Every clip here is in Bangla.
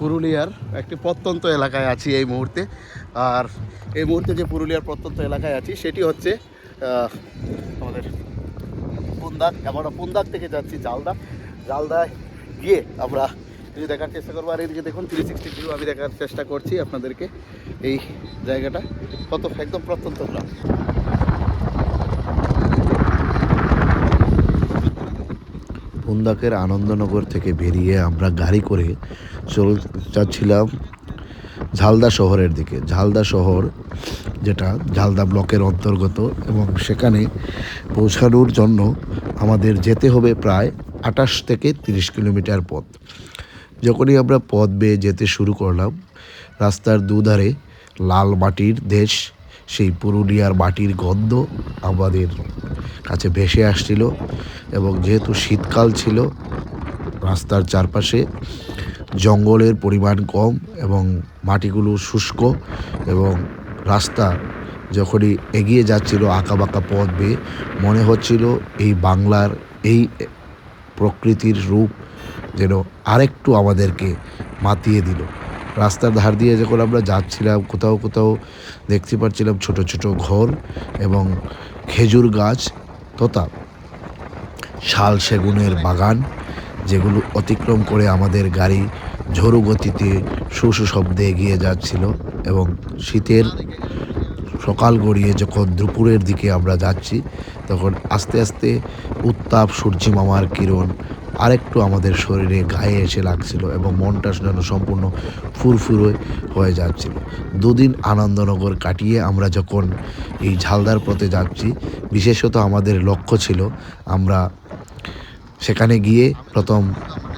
পুরুলিয়ার একটি প্রত্যন্ত এলাকায় আছি এই মুহূর্তে। আর এই মুহূর্তে যে পুরুলিয়ার প্রত্যন্ত এলাকায় আছি, সেটি হচ্ছে আমাদের পুন্দাক আমরা পুন্দাক থেকে যাচ্ছি জালদা। জালদায় গিয়ে আমরা যদি দেখার চেষ্টা করব। আর এদিকে দেখুন থ্রি সিক্সটি ভিউ আমি দেখার চেষ্টা করছি আপনাদেরকে এই জায়গাটা। কত একদম প্রত্যন্ত গ্রাম। পুন্দাকের আনন্দনগর থেকে বেরিয়ে আমরা গাড়ি করে চল, যাচ্ছিলাম ঝালদা শহরের দিকে। ঝালদা শহর যেটা ঝালদা ব্লকের অন্তর্গত এবং সেখানে পৌঁছানোর জন্য আমাদের যেতে হবে প্রায় আটাশ থেকে তিরিশ কিলোমিটার পথ। যখনই আমরা পথ বেয়ে যেতে শুরু করলাম, রাস্তার দুধারে লাল মাটির দেশ সেই পুরুলিয়ার মাটির গন্ধ আমাদের কাছে ভেসে আসছিল এবং যেহেতু শীতকাল ছিল, রাস্তার চারপাশে জঙ্গলের পরিমাণ কম এবং মাটিগুলো শুষ্ক এবং রাস্তা যখনই এগিয়ে যাচ্ছিল আঁকা বাঁকা পথ বেয়ে, মনে হচ্ছিল এই বাংলার এই প্রকৃতির রূপ যেন আরেকটু আমাদেরকে মাতিয়ে দিল। রাস্তার ধার দিয়ে যখন আমরা যাচ্ছিলাম, কোথাও কোথাও দেখতে পাচ্ছিলাম ছোট ছোট ঘর এবং খেজুর গাছ, তথা শাল সেগুনের বাগান, যেগুলো অতিক্রম করে আমাদের গাড়ি ঝোড়ো গতিতে শু শব্দে এগিয়ে যাচ্ছিল এবং শীতের সকাল গড়িয়ে যখন দুপুরের দিকে আমরা যাচ্ছি, তখন আস্তে আস্তে উত্তাপ সূর্যি মামার কিরণ আরেকটু আমাদের শরীরে গায়ে এসে লাগছিল এবং মনটা যেন সম্পূর্ণ ফুরফুরে হয়ে যাচ্ছিল। দুদিন আনন্দনগর কাটিয়ে আমরা যখন এই ঝালদার পথে যাচ্ছি, বিশেষত আমাদের লক্ষ্য ছিল আমরা সেখানে গিয়ে প্রথম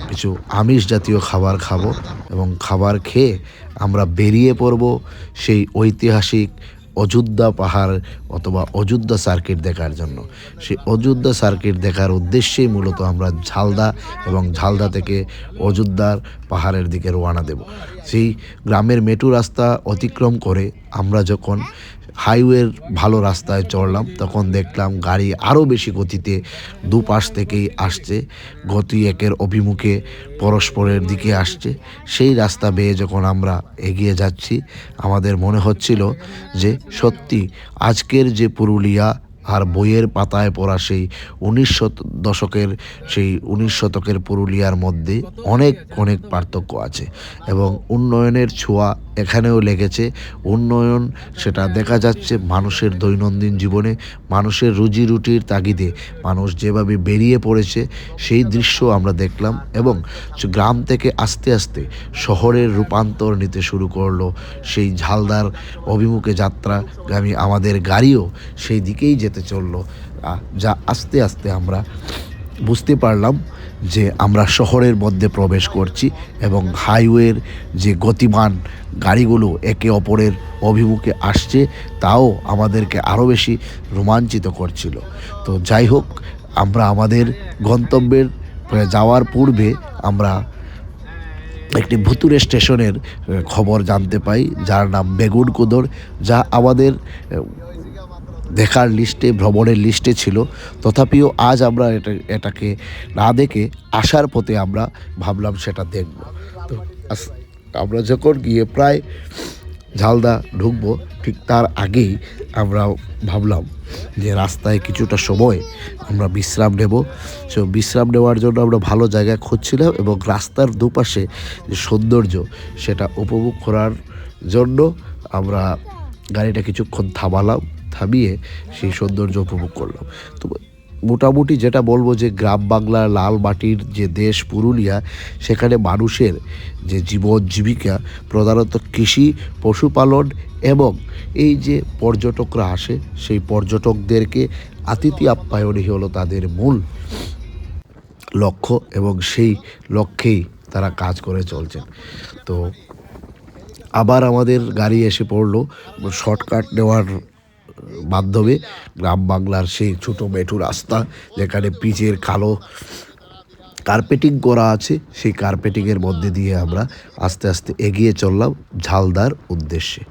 কিছু আমিষ জাতীয় খাবার খাব এবং খাবার খেয়ে আমরা বেরিয়ে পড়ব সেই ঐতিহাসিক অযোধ্যা পাহাড় অথবা অযোধ্যা সার্কিট দেখার জন্য। সেই অযোধ্যা সার্কিট দেখার উদ্দেশ্যেই মূলত আমরা ঝালদা এবং ঝালদা থেকে অযোধ্যার পাহাড়ের দিকে রওনা দেব। সেই গ্রামের মেটু রাস্তা অতিক্রম করে আমরা যখন হাইওয়ের ভালো রাস্তায় চড়লাম, তখন দেখলাম গাড়ি আরও বেশি গতিতে দুপাশ থেকেই আসছে। গতি একের অভিমুখে পরস্পরের দিকে আসছে। সেই রাস্তা বেয়ে যখন আমরা এগিয়ে যাচ্ছি, আমাদের মনে হচ্ছিল যে সত্যি আজকের যে পুরুলিয়া আর বইয়ের পাতায় পড়া সেই উনিশ দশকের, সেই উনিশ শতকের পুরুলিয়ার মধ্যে অনেক অনেক পার্থক্য আছে এবং উন্নয়নের ছোঁয়া এখানেও লেগেছে। উন্নয়ন সেটা দেখা যাচ্ছে মানুষের দৈনন্দিন জীবনে, মানুষের রুজি রুটির তাগিদে, মানুষ যেভাবে বেরিয়ে পড়েছে সেই দৃশ্য আমরা দেখলাম এবং গ্রাম থেকে আস্তে আস্তে শহরের রূপান্তর নিতে শুরু করল। সেই ঝালদার অভিমুখে যাত্রা যাত্রাগামী আমাদের গাড়িও সেই দিকেই যেতে চলল। আহ, যা আস্তে আস্তে আমরা বুঝতে পারলাম যে আমরা শহরের মধ্যে প্রবেশ করছি এবং হাইওয়ের যে গতিমান গাড়িগুলো একে অপরের অভিমুখে আসছে তাও আমাদেরকে আরও বেশি রোমাঞ্চিত করছিল। তো যাই হোক আমরা আমাদের গন্তব্যের যাওয়ার পূর্বে আমরা একটি ভুতুরে স্টেশনের খবর জানতে পাই যার নাম বেগুন কুদর যা আমাদের দেখার লিস্টে, ভ্রমণের লিস্টে ছিল। তথাপিও আজ আমরা এটা, এটাকে না দেখে আসার পথে আমরা ভাবলাম সেটা দেখব। তো আমরা যখন গিয়ে প্রায় ঝালদা ঢুকবো, ঠিক তার আগেই আমরা ভাবলাম যে রাস্তায় কিছুটা সময় আমরা বিশ্রাম নেব। সো বিশ্রাম নেওয়ার জন্য আমরা ভালো জায়গা খুঁজছিলাম এবং রাস্তার দুপাশে যে সৌন্দর্য সেটা উপভোগ করার জন্য আমরা গাড়িটা কিছুক্ষণ থামালাম। থামিয়ে সেই সৌন্দর্য উপভোগ করলাম তো মোটামুটি যেটা বলব যে গ্রাম বাংলার লাল মাটির যে দেশ পুরুলিয়া, সেখানে মানুষের যে জীবন জীবিকা, প্রধানত কৃষি, পশুপালন এবং এই যে পর্যটকরা আসে, সেই পর্যটকদেরকে আতিথি আপ্যায়নই হলো তাদের মূল লক্ষ্য এবং সেই লক্ষ্যেই তারা কাজ করে চলছেন। তো আবার আমাদের গাড়ি এসে পড়ল, শর্টকাট নেওয়ার মাধ্যমে গ্রাম বাংলার সেই ছোটো মেঠু রাস্তা যেখানে পিচের কালো কার্পেটিং করা আছে, সেই কার্পেটিংয়ের মধ্যে দিয়ে আমরা আস্তে আস্তে এগিয়ে চললাম ঝালদার উদ্দেশ্যে।